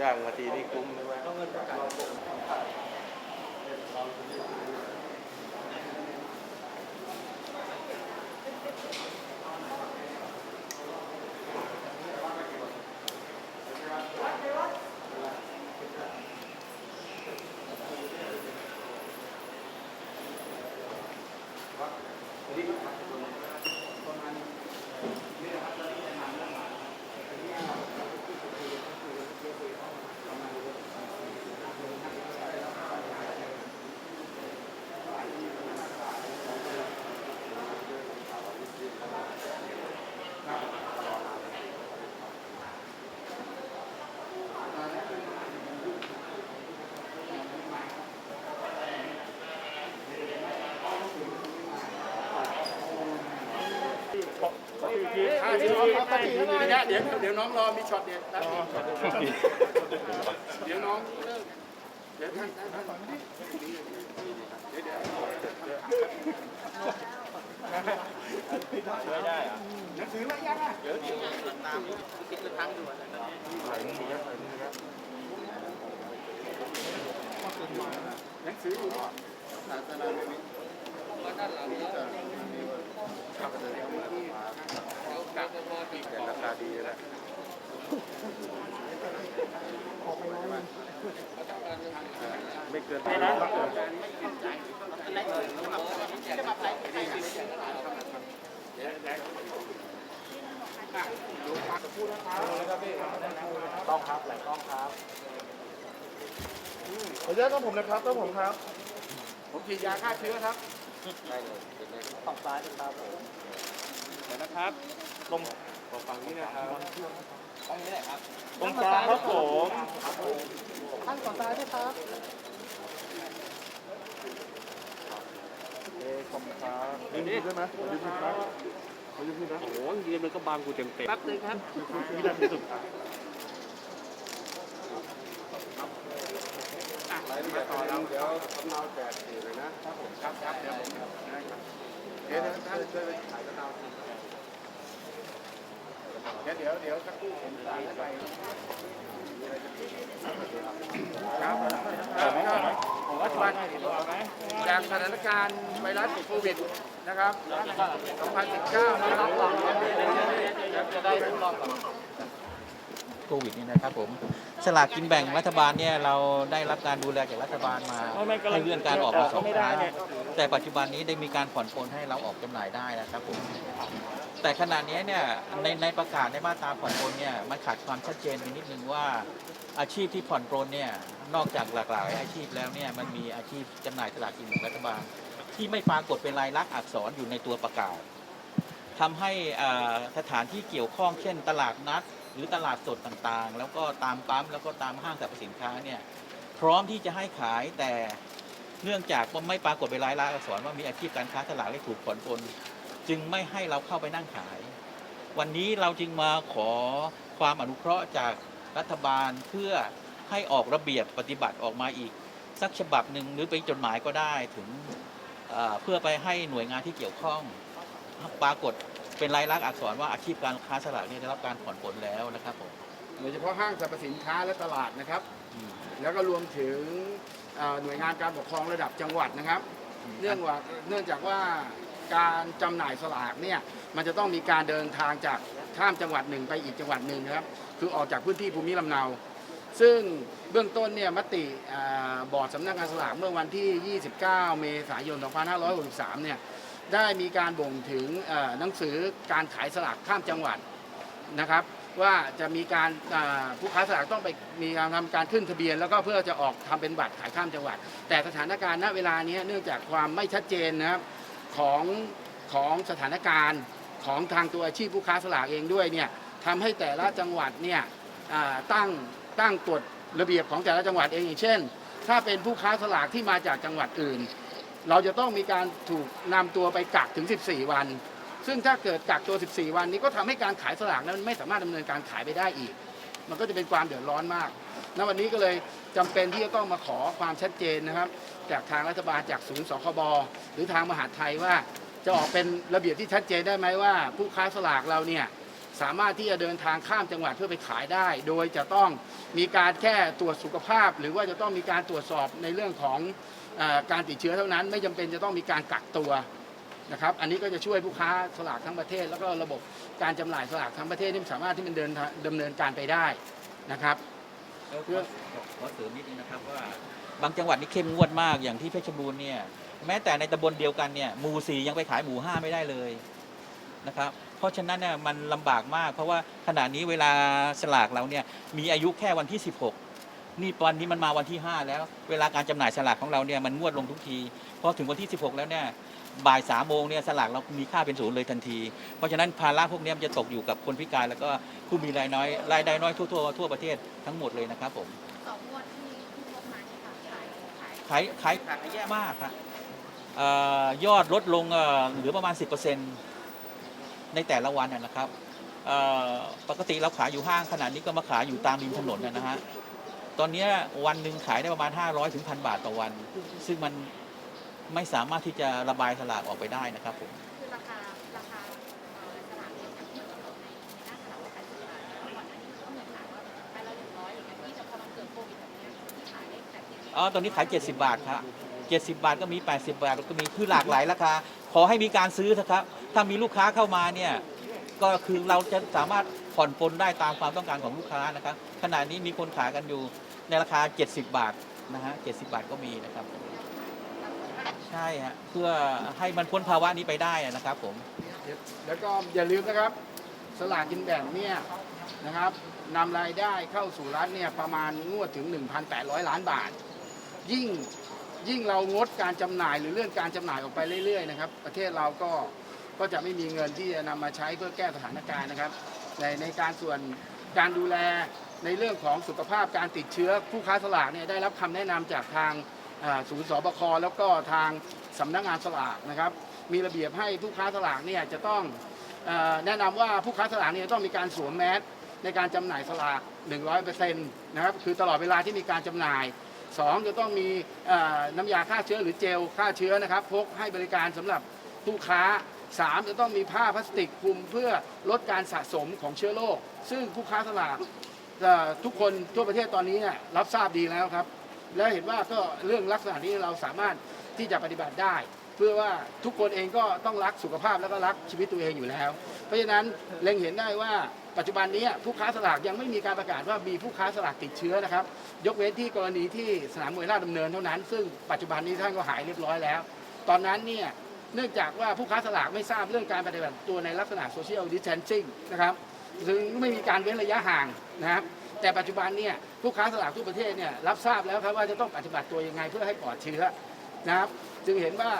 จ้างมาทีนี่คุ้มใช่ไหมอ่าเดี๋ยวน้องปฏิทินระยะ เดี๋ยวเดี๋ยวน้องรอมีช็อตเด็ดนะเดี๋ยวน้องเลิกเดี๋ยวท่านท่านท่านเดี๋ยวเดี๋ยวหนังสือมายังอะถ่ายนี่ครับถ่ายนี่ครับหนังสืออยู่แต่ราคาดีนะไม่เกินไม่นะต้องครับหลายต้องครับขออนุญาตต้องผมนะครับต้องผมครับ ผมฉีดยาฆ่าเชื้อครับได้เลยฝั่งซ้ายนะครับผมเดี๋ยวนะครับ ตรงฝั่งนี้นะครับตรงกลางครับผมท่านก่อนตายด้วยครับเอขอบคุณครับยืนผิดได้ไหมขอยืนผิดนะขอยืนผิดนะโอ้โหยืนมันก็บางกูเต็มเต็มแป๊บนึงครับวินาทีสุดท้ายรายละเอียดต่อแล้วเดี๋ยวสำเนาแจกสื่อเลยนะครับผมครับครับเดี๋ยวผมได้ครับเดี๋ยวท่านช่วยถ่ายกระดาษ เดี๋ยวเดี๋ยวเดี๋ยวสักครู่ผมถ่ายให้ไปครับปัจจุบันจากสถานการณ์ไวรัสโควิดนะครับ 2019 นะครับจะได้ทดลองกับโควิดนี่นะครับผมสลากกินแบ่งรัฐบาลเนี่ยเราได้รับการดูแลจากรัฐบาลมาให้เลื่อนการออกมาสองครั้งแต่ปัจจุบันนี้ได้มีการผ่อนปลนให้เราออกจำหน่ายได้นะครับผม แต่ขณะนี้เนี่ยในในประกาศในมาตราผ่อนปลนเนี่ยมันขาดความชัดเจนไปนิดนึงว่าอาชีพที่ผ่อนปลนเนี่ยนอกจากหลากหลายอาชีพแล้วเนี่ยมันมีอาชีพจำหน่ายสลากกินแบ่งรัฐบาล ที่ไม่ปรากฏเป็นลายลักษณ์อักษรอยู่ในตัวประกาศทำให้สถานที่เกี่ยวข้องเช่น ตลาดนัด หรือตลาดสดต่างๆ แล้วก็ตามปั๊มแล้วก็ตามห้างสรรพสินค้าเนี่ยพร้อมที่จะให้ขายแต่เนื่องจากว่าไม่ปรากฏเป็นลายลักษณ์อักษรว่ามีอาชีพการค้าสลากได้ถูกผ่อนปลน จึงไม่ให้เราเข้าไปนั่งขาย วันนี้เราจึงมาขอความอนุเคราะห์จากรัฐบาลเพื่อให้ออกระเบียบปฏิบัติออกมาอีก สักฉบับหนึ่งหรือเป็นจดหมายก็ได้ถึงเอ่อเพื่อไปให้หน่วยงานที่เกี่ยวข้องปรากฏเป็นลายลักษณ์อักษรว่าอาชีพการค้าสลากเนี่ยได้รับการผ่อนปลนแล้วนะครับผมโดยเฉพาะห้างสรรพสินค้าและตลาดนะครับอืมแล้วก็รวมถึงเอ่อหน่วยงานการปกครองระดับจังหวัดนะครับ เนื่องว่าเนื่องจากว่า การจำหน่ายสลากเนี่ยมันจะต้องมีการเดินทางจากข้ามจังหวัดหนึ่งไปอีกจังหวัดหนึ่งนะครับคือออกจากพื้นที่ภูมิลำเนา ซึ่งเบื้องต้นเนี่ยมติอ่าบอร์ดสำนักงานสลากเมื่อวันที่ 29 เมษายน 2563 เนี่ยได้มีการบ่งถึงเอ่อหนังสือการขายสลากข้ามจังหวัดนะครับ ว่าจะมีการอ่าผู้ค้าสลากต้องไปมีการทำการขึ้นทะเบียน แล้วก็เพื่อจะออกทำเป็นบัตรขายข้ามจังหวัด แต่สถานการณ์ณเวลานี้เนื่องจากความไม่ชัดเจนนะครับ ของของสถานการณ์ของทางตัวอาชีพผู้ค้าสลากเองด้วยเนี่ยทำให้แต่ละจังหวัดเนี่ยตั้งตั้งกฎระเบียบของแต่ละจังหวัดเองอย่างเช่น ถ้าเป็นผู้ค้าสลากที่มาจากจังหวัดอื่น เราจะต้องมีการถูกนำตัวไปกักถึง 14 วัน ซึ่งถ้าเกิดกักตัว 14 วันนี้ก็ทำให้การขายสลากนั้นไม่สามารถดำเนินการขายไปได้อีก มันก็จะเป็นความเดือดร้อนมาก ณวันนี้ก็เลยจำเป็นที่จะต้องมาขอความชัดเจนนะครับ จากทางรัฐบาลจากศูนย์สคบหรือทางมหาดไทยว่าจะออกเป็นระเบียบที่ชัดเจนได้ไหมว่า ผู้ค้าสลากเราเนี่ยสามารถที่จะเดินทางข้ามจังหวัดเพื่อไปขายได้ โดยจะต้องมีการแค่ตรวจสุขภาพ หรือว่าจะต้องมีการตรวจสอบในเรื่องของอการติดเชื้อเท่านั้น ไม่จำเป็นจะต้องมีการกักตัวนะครับ อันนี้ก็จะช่วยผู้ค้าสลากทั้งประเทศ แล้วก็ระบบการจำหน่ายสลากทั้งประเทศที่สามารถที่มันเดินทางดำเนินการไปได้นะครับ แล้วขอขอเสริมนิดนึงนะครับว่า บางจังหวัดนี่เข้มงวดมากอย่างที่เพชรบูรณ์เนี่ยแม้แต่ในตำบลเดียวกันเนี่ยหมู่สี่ยังไปขายหมู่ห้าไม่ได้เลยนะครับเพราะฉะนั้นเนี่ยมันลำบากมาก เพราะว่าขณะนี้เวลาสลากเราเนี่ยมีอายุแค่วันที่ 16 นี่วันนี้มันมาวันที่ 5 แล้ว เวลาการจำหน่ายสลากของเราเนี่ยมันงวดลงทุกทีพอถึงวันที่ 16 แล้วเนี่ยบ่ายสามโมงเนี่ยสลากเรามีค่าเป็นศูนย์เลยทันที เพราะฉะนั้นภาระพวกเนี้ยมันจะตกอยู่กับคนพิการแล้วก็ผู้มีรายน้อยรายได้น้อยทั่วทั่วทั่วประเทศทั้งหมดเลยนะครับผมสองงวดที่ที่พบมาเนี่ยค่ะขายขายขายขายขายแย่มากครับเอ่อยอดลดลงเอ่อเหลือประมาณ 10%ในแต่ละวันนะนะครับเอ่อปกติเราขายอยู่ห้างขนาดนี้ก็มาขายอยู่ตามริมถนนนะนะฮะ ตอนเนี้ยวันหนึ่งขายได้ประมาณ 500ถึงพันบาทต่อวัน ซึ่งมันไม่สามารถที่จะระบายสลากออกไปได้นะครับผมคือราคาราคาเอ่อสลากเนี่ยอย่างที่กำหนดในในหน้าสลากว่าขายสิบบาทแล้วก่อนหน้านี้มันก็เหมือนขายว่าใบละหนึ่งร้อยอย่างเงี้ยที่จะพอมันเกิดโควิดแบบเนี้ยที่ขายได้แต่เพียงอ๋อตอนนี้ขาย 70 บาทครับ70 บาทก็มี 80 บาทก็มีคือหลากหลายราคา ขอให้มีการซื้อเถอะครับ ถ้ามีลูกค้าเข้ามาเนี่ยก็คือเราจะสามารถผ่อนปลนได้ตามความต้องการของลูกค้านะครับขณะนี้มีคนขายกันอยู่ ในราคา 70 บาทนะฮะ70 บาทก็มีนะครับ ใช่ฮะเพื่อให้มันพ้นภาวะนี้ไปได้นะครับผม แล้วก็อย่าลืมนะครับ สลากกินแบ่งเนี่ยนะครับนำรายได้เข้าสู่รัฐเนี่ยประมาณงวดถึง 1,800 ล้านบาท ยิ่งยิ่งเรางดการจำหน่ายหรือเลื่อนการจำหน่ายออกไปเรื่อยๆนะครับ ประเทศเราก็ก็จะไม่มีเงินที่จะนำมาใช้เพื่อแก้สถานการณ์นะครับ ในในการส่วนการดูแล ในเรื่องของสุขภาพการติดเชื้อผู้ค้าสลากเนี่ยได้รับคำแนะนำจากทางศูนย์สบคแล้วก็ทางสำนักงานสลากนะครับ มีระเบียบให้ผู้ค้าสลากเนี่ยจะต้องแนะนำว่าผู้ค้าสลากเนี่ยต้องมีการสวมแมสในการจำหน่ายสลาก 100%นะครับคือตลอดเวลาที่มีการจำหน่ายสองจะต้องมีน้ำยาฆ่าเชื้อหรือเจลฆ่าเชื้อนะครับพกให้บริการสำหรับผู้ค้าสามจะต้องมีผ้าพลาสติกคลุมเพื่อลดการสะสมของเชื้อโรคซึ่งผู้ค้าสลาก เอ่ทุกคนทั่วประเทศตอนนี้เนี่ยรับทราบดีแล้วครับ แล้วเห็นว่าก็เรื่องลักษณะนี้เราสามารถที่จะปฏิบัติได้ เพื่อว่าทุกคนเองก็ต้องรักสุขภาพแล้วก็รักชีวิตตัวเองอยู่แล้ว เพราะฉะนั้นเล็งเห็นได้ว่าปัจจุบันนี้ผู้ค้าสลากยังไม่มีการประกาศว่ามีผู้ค้าสลากติดเชื้อนะครับ ยกเว้นที่กรณีที่สนามมวยราชดำเนินเท่านั้น ซึ่งปัจจุบันนี้ท่านก็หายเรียบร้อยแล้ว ตอนนั้นเนี่ยเนื่องจากว่าผู้ค้าสลากไม่ทราบเรื่องการปฏิบัติตัวในลักษณะโซเชียลดิส a ทนซิ่งนะครับ ซึ่งไม่มีการเว้นระยะห่าง นะครับแต่ปัจจุบันเนี่ยผู้ค้าสลากทุกประเทศเนี่ยรับทราบแล้วครับว่าจะต้องปฏิบัติตัวยังไงเพื่อให้ปลอดเชื้อนะครับจึงเห็นว่า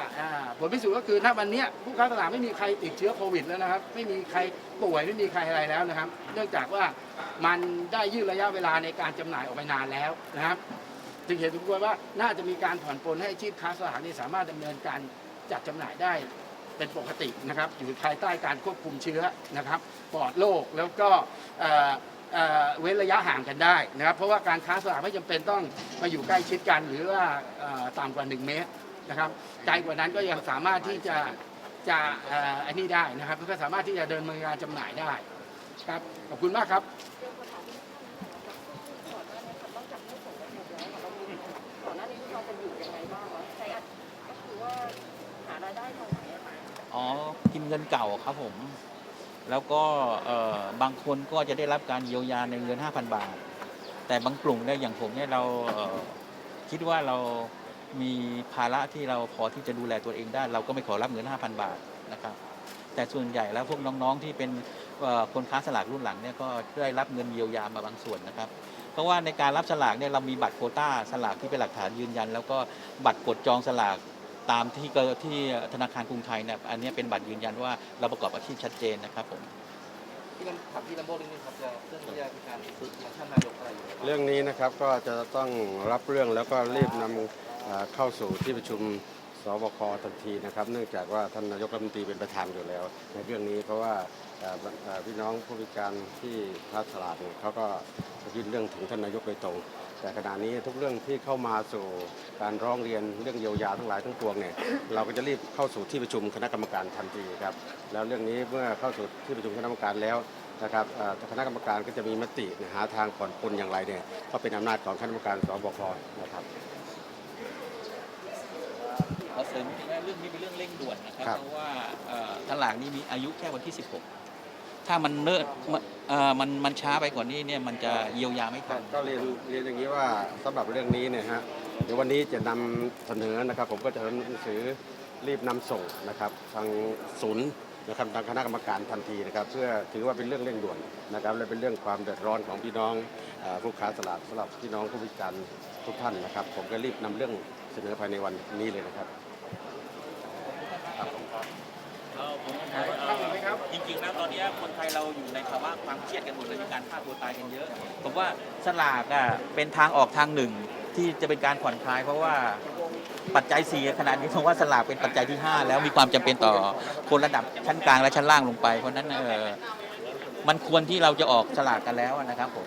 ผลพิสูจน์ก็คือถ้าวันนี้ผู้ค้าสลากไม่มีใครติดเชื้อโควิดแล้วนะครับ ไม่มีใครป่วยไม่มีใครอะไรแล้วนะครับ เนื่องจากว่ามันได้ยืดระยะเวลาในการจำหน่ายออกไปนานแล้วนะครับ จึงเห็นสมควรว่าน่าจะมีการผ่อนปลนให้ชีพค้าสลากนี่สามารถดำเนินการจัดจำหน่ายได้เป็นปกตินะครับ อยู่ภายใต้การควบคุมเชื้อนะครับปลอดโรคแล้วก็ เอ่อเอ่อเว้นระยะห่างกันได้นะครับ เพราะว่าการค้าสลากไม่จำเป็นต้องมาอยู่ใกล้ชิดกันหรือว่าเอ่อต่ำกว่า 1 เมตรนะครับไกลกว่านั้นก็ยังสามารถที่จะจะเอ่ออันนี้ได้นะครับแล้วก็สามารถที่จะเดินเมืองการจำหน่ายได้ครับขอบคุณมากครับก่อนหน้านี้เราเป็นอยู่ยังไงบ้างวะใช้อัดก็คือว่าหารายได้ทางไหนอะคะอ๋อกินเงินเก่าครับผม แล้วก็บางคนก็จะได้รับการเยียวยาในเงิน 5,000 บาท แต่บางกลุ่มเนี่ยอย่างผมเนี่ยเราเคิดว่าเรามีภาระที่เราพอที่จะดูแลตัวเองได้ เราก็ไม่ขอรับเงิน 5,000 บาทนะครับ แต่ส่วนใหญ่แล้วพวกน้องๆที่เป็นคนค้าสลากรุ่นหลังเนี่ยก็ได้รับเงินเยียวยามาบางส่วนนะครับ เพราะว่าในการรับสลากเนี่ยเรามีบัตรโคต้าสลากที่เป็นหลักฐานยืนยัน แล้วก็บัตรกดจองสลาก ตามที่ก็ที่ธนาคารกรุงไทยเนี่ยอันเนี้ยเป็นบัตรยืนยันว่าเราประกอบอาชีพชัดเจนนะครับผม พี่ลำถามพี่ลำโบนิดนึงครับจะเรื่องที่จะมีการซื้อของท่านนายกอะไรอยู่เรื่องนี้นะครับก็จะต้องรับเรื่องแล้วก็รีบนำเอ่อเข้าสู่ที่ประชุมสบคทันทีนะครับ เนื่องจากว่าท่านนายกรัฐมนตรีเป็นประธานอยู่แล้ว ในเรื่องนี้เพราะว่าเอ่อเอ่อพี่น้องผู้พิการที่ค้าสลากเนี่ยเขาก็ยื่นเรื่องถึงท่านนายกโดยตรง แต่ขณะนี้ทุกเรื่องที่เข้ามาสู่การร้องเรียนเรื่องเยียวยาทั้งหลายทั้งปวงเนี่ยเราก็จะรีบเข้าสู่ที่ประชุมคณะกรรมการทันทีครับแล้วเรื่องนี้เมื่อเข้าสู่ที่ประชุมคณะกรรมการแล้วนะครับเอ่อคณะกรรมการก็จะมีมติหาทางผ่อนปลนอย่างไรเนี่ยก็เป็นอำนาจของคณะกรรมการสบคนะครับขอเสริมนิดนึงว่าเรื่องนี้เป็นเรื่องเร่งด่วนนะครับครับเพราะว่าเอ่อตลาดนี้มีอายุแค่วันที่ 16 ถ้ามันเนิ่นเอ่อมันมันช้าไปกว่านี้เนี่ยมันจะเยียวยาไม่ทัน ก็เรียนเรียนอย่างนี้ว่าสำหรับเรื่องนี้เนี่ยฮะเดี๋ยววันนี้จะนำเสนอนะครับ ผมก็จะทำหนังสือรีบนำส่งนะครับ ทางศูนย์นะครับทางคณะกรรมการทันทีนะครับ เพื่อถือว่าเป็นเรื่องเร่งด่วนนะครับและเป็นเรื่องความเดือดร้อนของพี่น้องเอ่อผู้ค้าสลากสำหรับพี่น้องผู้พิการทุกท่านนะครับ ผมก็รีบนำเรื่องเสนอภายในวันนี้เลยนะครับ จริงๆแล้วตอนนี้คนไทยเราอยู่ในภาวะความเครียดกันหมดเลยมีการฆ่าตัวตายกันเยอะ ผมว่าสลากอะเป็นทางออกทางหนึ่งที่จะเป็นการผ่อนคลาย เพราะว่าปัจจัย4ขนาดนี้ผมว่าสลากเป็นปัจจัยที่ 5 แล้วมีความจำเป็นต่อคนระดับชั้นกลางและชั้นล่างลงไป เพราะฉะนั้นเออมันควรที่เราจะออกสลากกันแล้วนะครับผม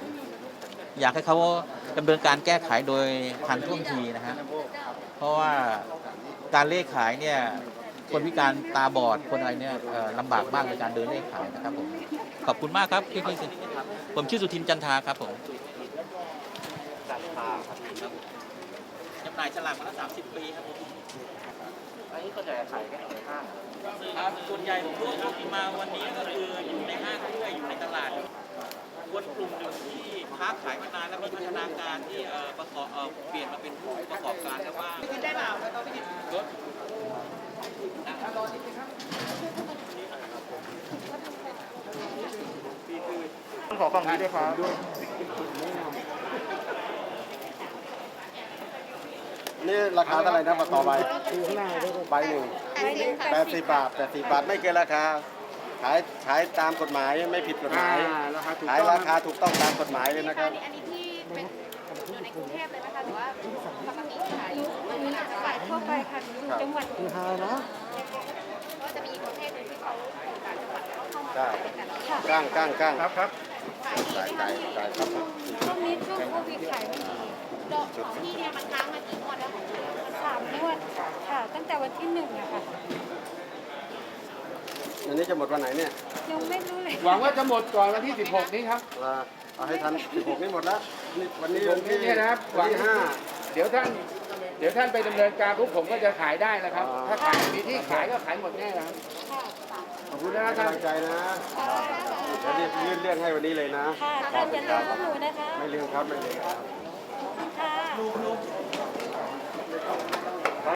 อยากให้เขาดำเนินการแก้ไขโดยทันท่วงทีนะฮะเพราะว่าการเลขขายเนี่ย คนพิการตาบอดคนอะไรเนี่ยเอ่อลำบากมากในการเดินเลขขายนะครับผมขอบคุณมากครับพี่พี่ผมชื่อสุทินจันทาครับผมจำหน่ายฉลากมาแล้ว30ปีครับผมอันนี้ก็จะขายแค่ในห้างครับส่วนใหญ่ผมรู้ว่าที่มาวันนี้ก็คืออยู่ในห้างด้วยอยู่ในตลาดคนกลุ่มหนึ่งที่ค้าขายมานานแล้วมีพัฒนาการที่เอ่อประกอบเอ่อเปลี่ยนมาเป็นผู้ประกอบการแล้วว่าต้ องขอฝั่งนี้ด้วยครับนี่ราคาเท่าไหร่นะต่อใบใบหนึ่งแปดสิบบาทแปดสิบบาทไม่เกินราคา ขายขายตามกฎหมายไม่ผิดกฎหมายอ่าราคาถูกขายต้องราคาถูกต้องตามกฎหมายเลยนะครับ อันนี้ที่เป็นอยู่ในกรุงเทพเลยไหมคะหรือว่าปกติขายอยู่มันมีอาจจะขายทั่วไปค่ะอยู่จังหวัดอื่น ก็จะมีอีกประเภทหนึ่งที่เขาอยู่ต่างจังหวัดแล้วเขาเข้ามาใช่ขายในแต่ละที่ก้างก้างก้างครับครับขายดีจ่ายไหมจ่าคะยจ่ายครับช่วงนี้ช่วงโควิดขายไม่ดีดอกของพี่เนี่ยมันค้างมากี่งวดแล้วของพี่สามงวดค่ะ ตั้งแต่วันที่หนึ่งอะค่ะ อันนี้จะหมดวันไหนเนี่ยยังไม่รู้เลยหวังว่าจะหมดก่อนวันที่ 16 นี้ครับว่าเอาให้ทัน16นี่หมดแล้วนี่วันนี้ผวัมนที่นี่นะครับหวัวันง ที่ห้า เดี๋ยวท่าน เดี๋ยวท่านไปดำเนินการปุ๊บผมก็จะขายได้แล้วครับอ๋อถ้าขายมีที่ขายก็ขายหมดแน่นะครับขอบคุณนะให้ท่านกำลังใจนะจะรีบยื่นเรื่องให้วันนี้เลยนะค่ะท่านอย่าลืมพวกหนูนะคะ ไม่ลืมครับไม่ลืมครับ ค่ะ